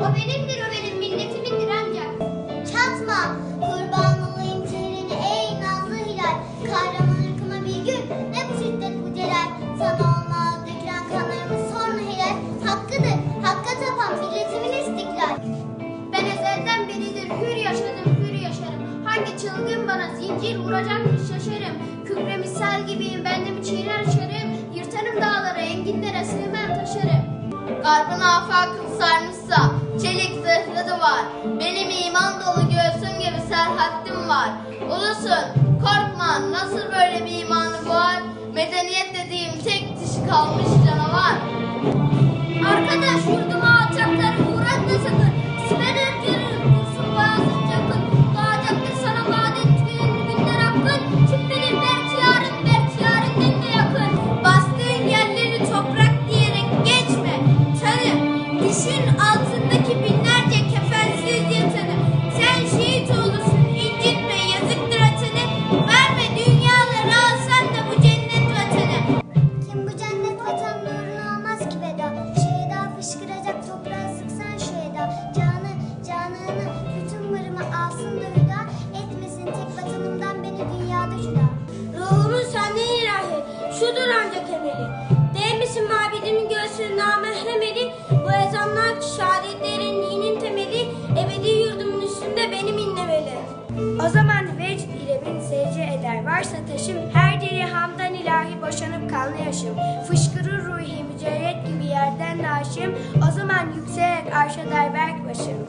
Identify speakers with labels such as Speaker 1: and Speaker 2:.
Speaker 1: O benimdir o benim milletimindir ancak.
Speaker 2: Çatma kurban olayım çehrine ey nazlı hilal. Kahraman ırkıma bir gün ne bu şiddet bu celal. Sana olmaz dökülen kanlarımız sonra helal. Hakkıdır hakka tapan milletimin istiklal.
Speaker 1: Ben ezelden beridir hür yaşadım hür yaşarım. Hangi çılgın bana zincir vuracakmış şaşarım. Kükremiş sel gibiyim bendimi çiğner şerim. Yırtarım dağlara enginlere sığmam.
Speaker 3: Garbın afakım sarmışsa
Speaker 1: çelik zırhlı duvar. Benim iman dolu göğsüm gibi serhattim var. Ulusun korkma nasıl böyle bir imanı boğar. Medeniyet dediğim tek dişi kalmış canavar. Düşün altındaki binlerce kefensiz yatanı. Sen şehit olursun incitme yazıktır atını. Verme dünyaları alsan da bu cennet vatanı.
Speaker 2: Kim bu cennet vatan nuruna olmaz ki veda Şehda fışkıracak toprağa sıksan şu eda Canı, canını, bütün mırımı alsın da hüda Etmesin tek vatanımdan beni dünyada cüda
Speaker 1: Ruhumun senden ilahi, şudur ancak emeli.
Speaker 4: Zaman vecd ile bin secde eder. Varsa taşım her diri hamdan ilahi boşanıp kanlı yaşım. Fışkırır ruhi mücerret gibi yerden naşım. O zaman yükselerek arşa der berk başım.